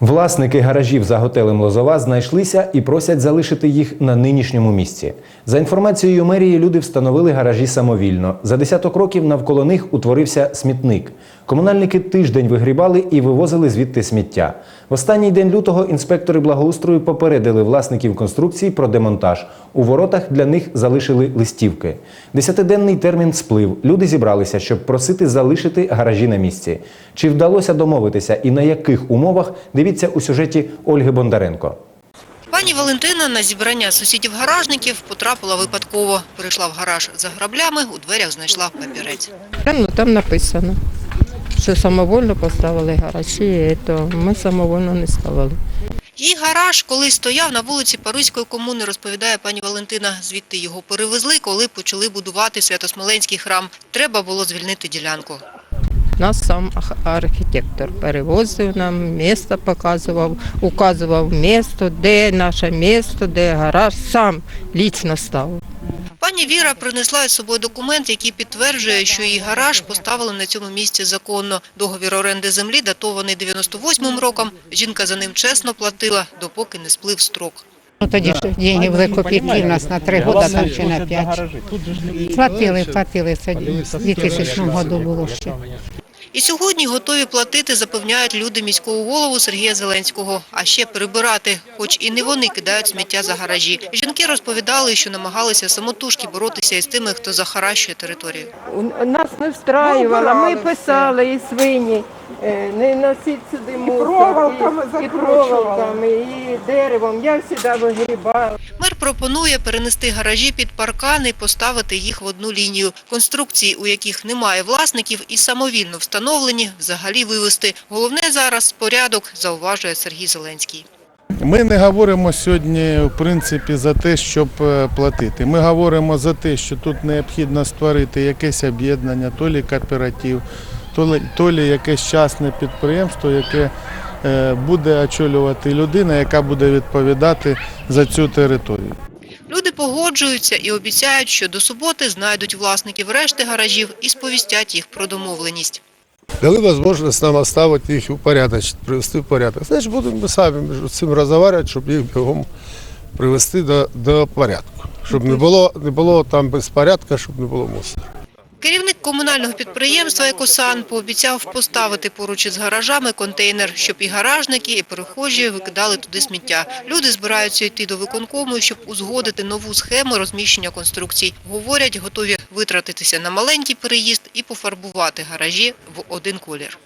Власники гаражів за готелем Лозова знайшлися і просять залишити їх на нинішньому місці. За інформацією мерії, люди встановили гаражі самовільно. За десяток років навколо них утворився смітник. Комунальники тиждень вигрібали і вивозили звідти сміття. В останній день лютого інспектори благоустрою попередили власників конструкції про демонтаж. У воротах для них залишили листівки. Десятиденний термін сплив. Люди зібралися, щоб просити залишити гаражі на місці. Чи вдалося домовитися і на яких умовах? Дивіться у сюжеті Ольги Бондаренко. Пані Валентина на зібрання сусідів-гаражників потрапила випадково. Прийшла в гараж за граблями, у дверях знайшла папірець. Ну, там написано, що самовольно поставили гаражі, то ми самовольно не ставили. Її гараж колись стояв на вулиці Паризької комуни, розповідає пані Валентина. Звідти його перевезли, коли почали будувати Святосмоленський храм. Треба було звільнити ділянку. Нас сам архітектор перевозив нам, місто показував, указував місто, де наше місто, де гараж, сам лічно ставив. Пані Віра принесла із собою документ, який підтверджує, що її гараж поставили на цьому місці законно. Договір оренди землі датований 98-м роком. Жінка за ним чесно платила, допоки не сплив строк. Ну, тоді ж деньги були копійки в нас на три роки, там чи на п'ять. Платили, платили тоді. В 2000 році було ще. І сьогодні готові платити, запевняють люди міського голову Сергія Зеленського. А ще прибирати, хоч і не вони кидають сміття за гаражі. Жінки розповідали, що намагалися самотужки боротися із тими, хто захаращує територію. Нас не встраювало, ми писали і свині, е, не носіть сюди мусор, проволоками і, і закручували. проволоками, і деревом. Я завжди вигрібала. Мер пропонує перенести гаражі під паркани і поставити їх в одну лінію. Конструкції, у яких немає власників і самовільно встановлені, взагалі вивести. Головне зараз – порядок, зауважує Сергій Зеленський. Ми не говоримо сьогодні, в принципі, за те, щоб е, платити. Ми говоримо за те, що тут необхідно створити якесь об'єднання, то лі кооператив, то лі, то лі якесь частне підприємство, яке е, буде очолювати людина, яка буде відповідати за цю територію. Люди погоджуються і обіцяють, що до суботи знайдуть власників решти гаражів і сповістять їх про домовленість. дали возможность нам оставить их упорядочить, привести в порядок. Значить, будемо ми самі між цим розмовляти, щоб їх бігом привести до, до порядку. Щоб не було, не було там безпорядку, щоб не було мусору. Керівник комунального підприємства «Екосан» пообіцяв поставити поруч із гаражами контейнер, щоб і гаражники, і перехожі викидали туди сміття. Люди збираються йти до виконкому, щоб узгодити нову схему розміщення конструкцій. Говорять, готові витратитися на маленький переїзд і пофарбувати гаражі в один колір.